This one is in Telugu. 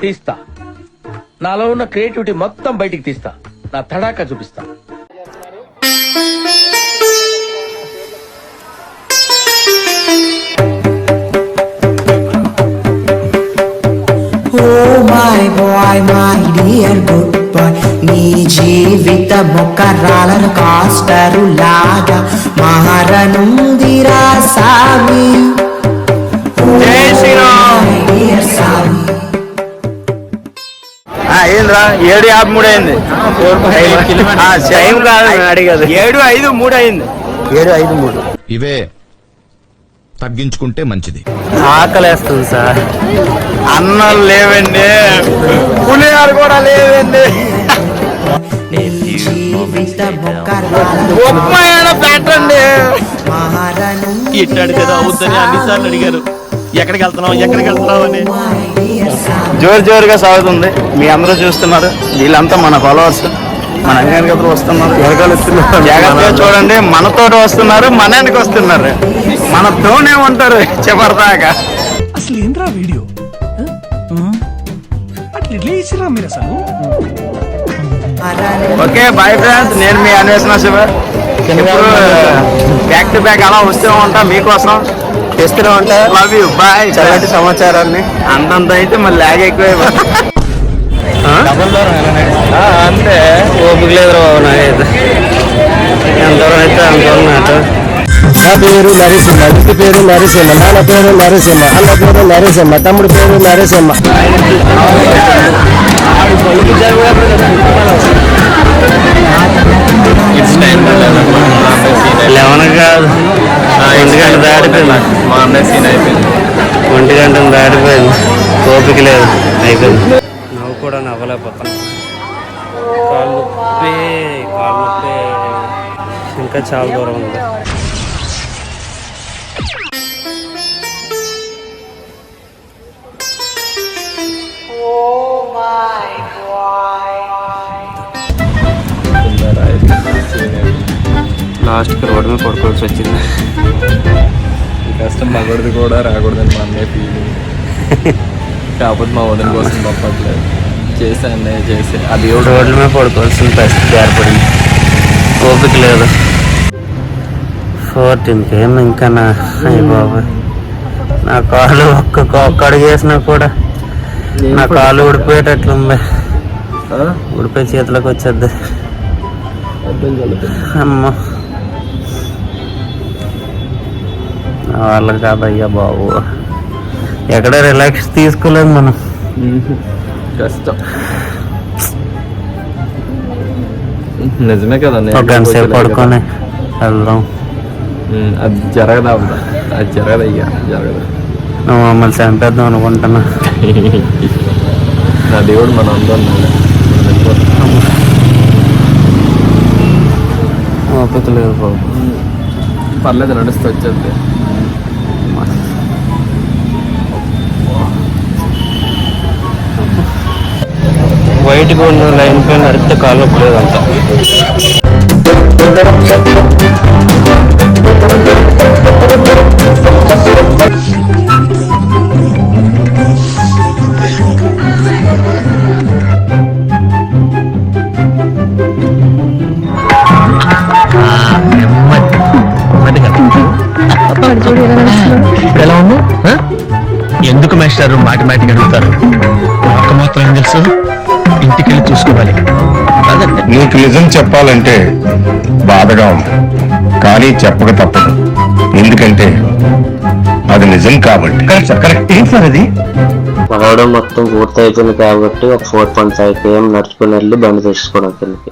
తీస్తా. నాలో ఉన్న క్రియేటివిటీ మొత్తం బయటికి తీస్తా. నా తడాకా చూపిస్తా. Bye my dear good boy. నీ జీవిత ఒక రాలను కాస్టరు లాగా మారను ఏడు యాభై మూడు అయింది. ఆ, టైం కాదు అడిగదు ఏడు ఐదు మూడు అయింది. ఏడు ఐదు మూడు. ఇవే తగ్గించుకుంటే మంచిది. ఆకలేస్తుంది సార్. అన్నం లేవండి. పులిహార కూడా లేవండి. నీ జీవితం ఒక రాలను ఉప్మా ఏమైనా పెట్టండి. మారనుందిరా ఎట్టు అడిగేది అవుద్దని అన్నిసార్లు అడిగారు. ఎక్కడికి వెళ్తున్నావు ఎక్కడికి వెళ్తున్నావు అని. జోరు జోరుగా సాగుతుంది. మీ అందరూ చూస్తున్నారు. వీళ్ళంతా మన ఫాలోవర్స్ మన అంగానికి వస్తున్నారు. జాగ్రత్తగా చూడండి. మనతో వస్తున్నారు మన వెనక వస్తున్నారు? మనతోనే ఉంటారు చివరిదాకా. అసలు ఏంద్రా వీడియో? అట్లా ఎట్లా చేసిరా మీరు అసలు? ఓకే బాయ్ ఫ్రెండ్స్ నేను మీ అన్వేషణ శివ. ఇప్పుడు బ్యాక్ టు బ్యాక్ అలా వస్తూ ఉంటా మీకోసం. తెస్తూనే ఉంటా లవ్ యూ బాయ్ చల్లటి సమాచారాన్ని. అంతంత అయితే మళ్ళీ లాగ్ ఎక్కువ అంతే. ఓపిక లేదు బాబు నాకైతే ఎంతవరకు అయితే అంత నా పేరు నరసింహ ఇంటి పేరు నరసింహ నాన్న పేరు నరసింహ అన్న పేరు నరసింహ తమ్ముడు పేరు నరసింహ. గంట దాటిపోయింది మా అన్నయ్య సీన్ అయిపోయింది. ఒంటి గంట దాటిపోయింది ఓపిక లేదు. అయిపోయింది. నవ్వు కూడా నవ్వలేకపోతాను కాళ్ళు నొప్పి కాళ్ళు నొప్పి. ఇంకా చాలా దూరం ఉంది. లాస్ట్కి రోడ్డు మీద పడుకోవాల్సి వచ్చింది. కష్టం మగడిది కూడా రాకూడదని మా అన్నయ్య ఫీలింగ్ కాకపోతే మా వదిన కోసం తప్పట్లేదు చేసా అన్నయ్య చేసే అది రోడ్ల మీద పడుకోవాల్సిన పరిస్థితి ఏర్పడింది. ఓపిక లేదు. ఫోర్టీన్కి ఏం ఇంకా నా అయ్య బాబు నా కాలు ఒక్క ఒక్క అడుగు వేసినా కూడా నా కాలు ఊడిపోయేటట్లుంది ఊడిపోయి చేతిలోకి వచ్చేద్ది. అమ్మ. వల్ల కాదయ్యా బాబు. ఎక్కడ రిలాక్స్ తీసుకోలేదు మనం. కష్టం. నిజమే కదా అన్నయ్య. ఒక గంట సేపు పడుకొని వెళ్దాం. అది జరగదా? అది జరగదు అయ్యా? జరగదు. నువ్వు మమ్మల్ని చంపేద్దాం అనుకుంటున్నా. నా దేవుడు మన అందరం ఓపిక లేదు బాబు. పర్లేదు నడుస్తూ వచ్చేది వైట్గా ఉన్న లైన్ పైన నడిస్తే కాలు నొప్పి లేదంట ఇప్పుడు ఎలా ఉంది? ఎందుకు మేస్టారు మాటి మాటికి అడుగుతారు? నాకు మాత్రం ఏం తెలుసు? ఇంటికి వెళ్ళి చూసుకోవాలి. కాదండి నీకు నిజం చెప్పాలంటే బాధగా ఉంది. కానీ చెప్పక తప్పదు. ఎందుకంటే అది నిజం కాబట్టి. కరెక్ట్ ఏంటి సార్ అది? రావడం మొత్తం పూర్తి అయిపోయింది కాబట్టి ఒక ఫోర్ పాయింట్ ఫైవ్ కేఎం నడుచుకుని వెళ్ళి బండి తెచ్చుకోవడం కిందకి.